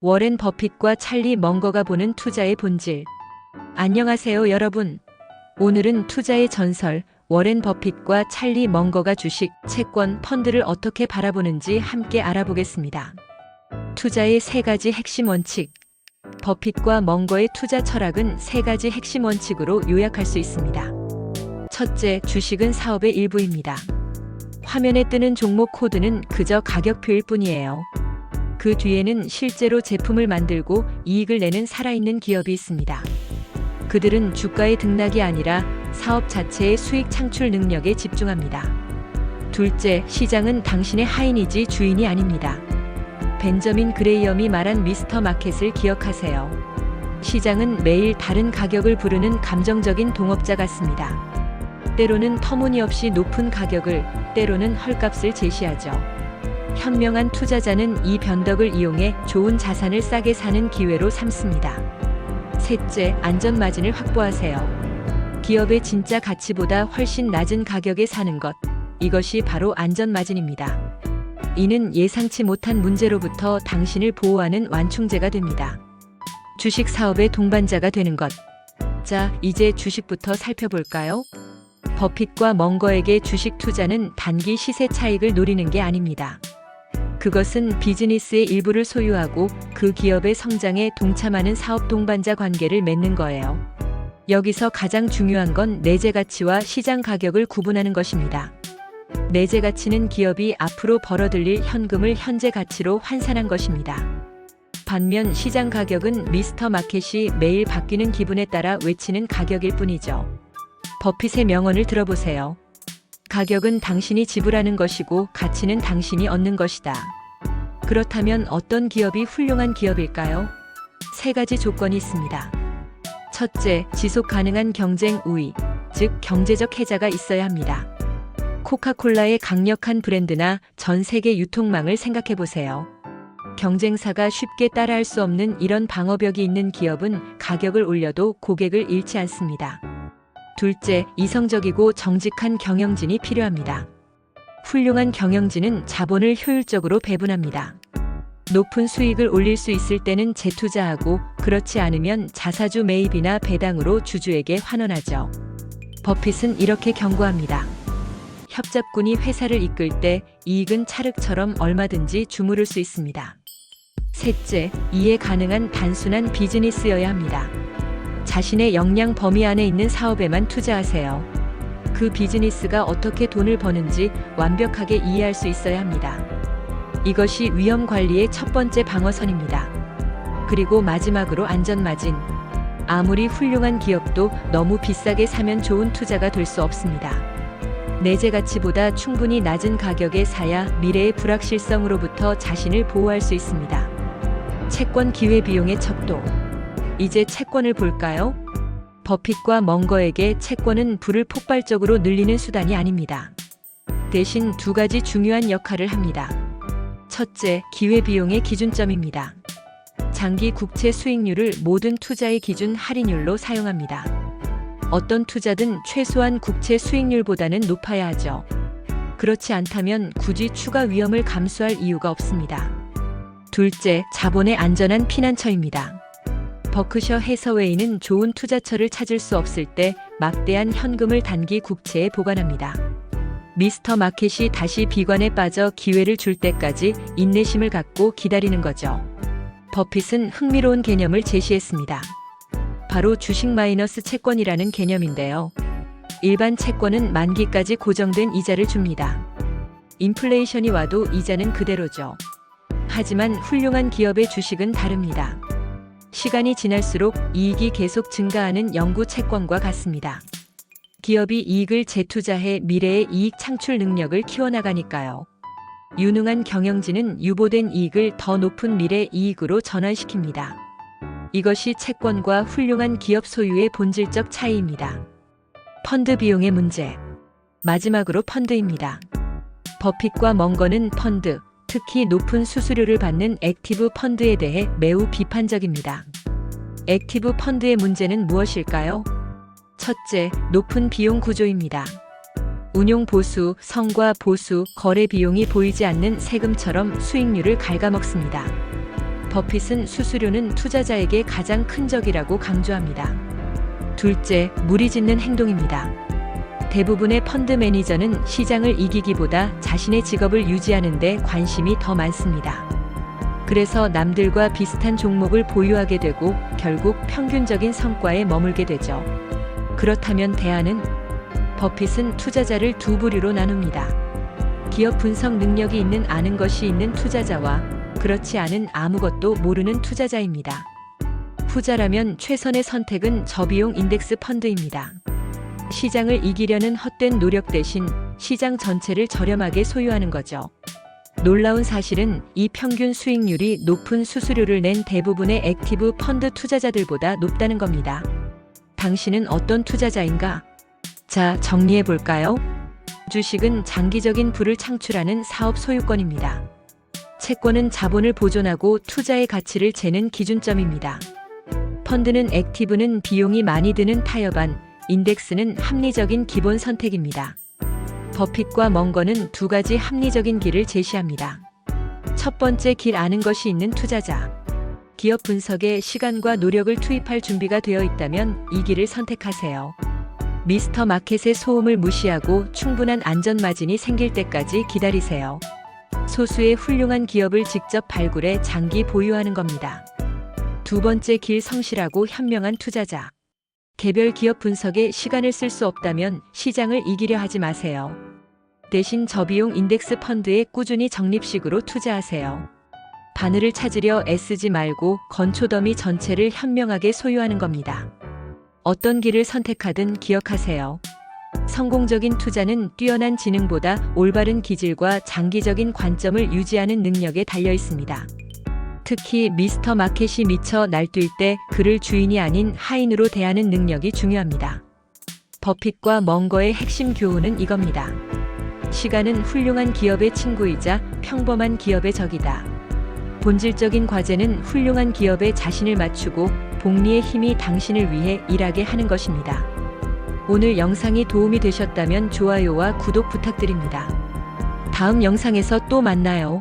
워렌 버핏과 찰리 멍거가 보는 투자의 본질. 안녕하세요, 여러분. 오늘은 투자의 전설, 워렌 버핏과 찰리 멍거가 주식, 채권, 펀드를 어떻게 바라보는지 함께 알아보겠습니다. 투자의 세 가지 핵심 원칙. 버핏과 멍거의 투자 철학은 세 가지 핵심 원칙으로 요약할 수 있습니다. 첫째, 주식은 사업의 일부입니다. 화면에 뜨는 종목 코드는 그저 가격표일 뿐이에요. 그 뒤에는 실제로 제품을 만들고 이익을 내는 살아있는 기업이 있습니다. 그들은 주가의 등락이 아니라 사업 자체의 수익 창출 능력에 집중합니다. 둘째, 시장은 당신의 하인이지 주인이 아닙니다. 벤저민 그레이엄이 말한 미스터 마켓을 기억하세요. 시장은 매일 다른 가격을 부르는 감정적인 동업자 같습니다. 때로는 터무니없이 높은 가격을, 때로는 헐값을 제시하죠. 현명한 투자자는 이 변덕을 이용해 좋은 자산을 싸게 사는 기회로 삼습니다. 셋째, 안전 마진을 확보하세요. 기업의 진짜 가치보다 훨씬 낮은 가격에 사는 것. 이것이 바로 안전 마진입니다. 이는 예상치 못한 문제로부터 당신을 보호하는 완충제가 됩니다. 주식 사업의 동반자가 되는 것. 자, 이제 주식부터 살펴볼까요? 버핏과 멍거에게 주식 투자는 단기 시세 차익을 노리는 게 아닙니다. 그것은 비즈니스의 일부를 소유하고 그 기업의 성장에 동참하는 사업 동반자 관계를 맺는 거예요. 여기서 가장 중요한 건 내재 가치와 시장 가격을 구분하는 것입니다. 내재 가치는 기업이 앞으로 벌어들일 현금을 현재 가치로 환산한 것입니다. 반면 시장 가격은 미스터 마켓이 매일 바뀌는 기분에 따라 외치는 가격일 뿐이죠. 버핏의 명언을 들어보세요. 가격은 당신이 지불하는 것이고 가치는 당신이 얻는 것이다. 그렇다면 어떤 기업이 훌륭한 기업일까요? 세 가지 조건이 있습니다. 첫째, 지속 가능한 경쟁 우위, 즉 경제적 해자가 있어야 합니다. 코카콜라의 강력한 브랜드나 전 세계 유통망을 생각해 보세요. 경쟁사가 쉽게 따라할 수 없는 이런 방어벽이 있는 기업은 가격을 올려도 고객을 잃지 않습니다. 둘째, 이성적이고 정직한 경영진이 필요합니다. 훌륭한 경영진은 자본을 효율적으로 배분합니다. 높은 수익을 올릴 수 있을 때는 재투자하고 그렇지 않으면 자사주 매입이나 배당으로 주주에게 환원하죠. 버핏은 이렇게 경고합니다. 협잡군이 회사를 이끌 때 이익은 찰흙처럼 얼마든지 주무를 수 있습니다. 셋째, 이해 가능한 단순한 비즈니스여야 합니다. 자신의 역량 범위 안에 있는 사업에만 투자하세요. 그 비즈니스가 어떻게 돈을 버는지 완벽하게 이해할 수 있어야 합니다. 이것이 위험 관리의 첫 번째 방어선입니다. 그리고 마지막으로 안전마진. 아무리 훌륭한 기업도 너무 비싸게 사면 좋은 투자가 될 수 없습니다. 내재 가치보다 충분히 낮은 가격에 사야 미래의 불확실성으로부터 자신을 보호할 수 있습니다. 채권 기회 비용의 척도. 이제 채권을 볼까요? 버핏과 멍거에게 채권은 불을 폭발적으로 늘리는 수단이 아닙니다. 대신 두 가지 중요한 역할을 합니다. 첫째, 기회비용의 기준점입니다. 장기 국채 수익률을 모든 투자의 기준 할인율로 사용합니다. 어떤 투자든 최소한 국채 수익률보다는 높아야 하죠. 그렇지 않다면 굳이 추가 위험을 감수할 이유가 없습니다. 둘째, 자본의 안전한 피난처입니다. 버크셔 해서웨이는 좋은 투자처를 찾을 수 없을 때 막대한 현금을 단기 국채에 보관합니다. 미스터 마켓이 다시 비관에 빠져 기회를 줄 때까지 인내심을 갖고 기다리는 거죠. 버핏은 흥미로운 개념을 제시했습니다. 바로 주식 마이너스 채권이라는 개념인데요. 일반 채권은 만기까지 고정된 이자를 줍니다. 인플레이션이 와도 이자는 그대로죠. 하지만 훌륭한 기업의 주식은 다릅니다. 시간이 지날수록 이익이 계속 증가하는 영구 채권과 같습니다. 기업이 이익을 재투자해 미래의 이익 창출 능력을 키워나가니까요. 유능한 경영진은 유보된 이익을 더 높은 미래 이익으로 전환시킵니다. 이것이 채권과 훌륭한 기업 소유의 본질적 차이입니다. 펀드 비용의 문제. 마지막으로 펀드입니다. 버핏과 멍거는 펀드, 특히 높은 수수료를 받는 액티브 펀드에 대해 매우 비판적입니다. 액티브 펀드의 문제는 무엇일까요? 첫째, 높은 비용 구조입니다. 운용 보수, 성과 보수, 거래 비용이 보이지 않는 세금처럼 수익률을 갉아먹습니다. 버핏은 수수료는 투자자에게 가장 큰 적이라고 강조합니다. 둘째, 무리짓는 행동입니다. 대부분의 펀드 매니저는 시장을 이기기보다 자신의 직업을 유지하는 데 관심이 더 많습니다. 그래서 남들과 비슷한 종목을 보유하게 되고 결국 평균적인 성과에 머물게 되죠. 그렇다면 대안은 버핏은 투자자를 두 부류로 나눕니다. 기업 분석 능력이 있는 아는 것이 있는 투자자와 그렇지 않은 아무것도 모르는 투자자입니다. 후자라면 최선의 선택은 저비용 인덱스 펀드입니다. 시장을 이기려는 헛된 노력 대신 시장 전체를 저렴하게 소유하는 거죠. 놀라운 사실은 이 평균 수익률이 높은 수수료를 낸 대부분의 액티브 펀드 투자자들보다 높다는 겁니다. 당신은 어떤 투자자인가? 자, 정리해 볼까요? 주식은 장기적인 부를 창출하는 사업 소유권입니다. 채권은 자본을 보존하고 투자의 가치를 재는 기준점입니다. 펀드는 액티브는 비용이 많이 드는 타협안, 인덱스는 합리적인 기본 선택입니다. 버핏과 멍거는 두 가지 합리적인 길을 제시합니다. 첫 번째 길 아는 것이 있는 투자자. 기업 분석에 시간과 노력을 투입할 준비가 되어 있다면 이 길을 선택하세요. 미스터 마켓의 소음을 무시하고 충분한 안전 마진이 생길 때까지 기다리세요. 소수의 훌륭한 기업을 직접 발굴해 장기 보유하는 겁니다. 두 번째 길 성실하고 현명한 투자자. 개별 기업 분석에 시간을 쓸 수 없다면 시장을 이기려 하지 마세요. 대신 저비용 인덱스 펀드에 꾸준히 적립식으로 투자하세요. 바늘을 찾으려 애쓰지 말고 건초더미 전체를 현명하게 소유하는 겁니다. 어떤 길을 선택하든 기억하세요. 성공적인 투자는 뛰어난 지능보다 올바른 기질과 장기적인 관점을 유지하는 능력에 달려 있습니다. 특히 미스터 마켓이 미쳐 날뛸 때 그를 주인이 아닌 하인으로 대하는 능력이 중요합니다. 버핏과 멍거의 핵심 교훈은 이겁니다. 시간은 훌륭한 기업의 친구이자 평범한 기업의 적이다. 본질적인 과제는 훌륭한 기업에 자신을 맞추고 복리의 힘이 당신을 위해 일하게 하는 것입니다. 오늘 영상이 도움이 되셨다면 좋아요와 구독 부탁드립니다. 다음 영상에서 또 만나요.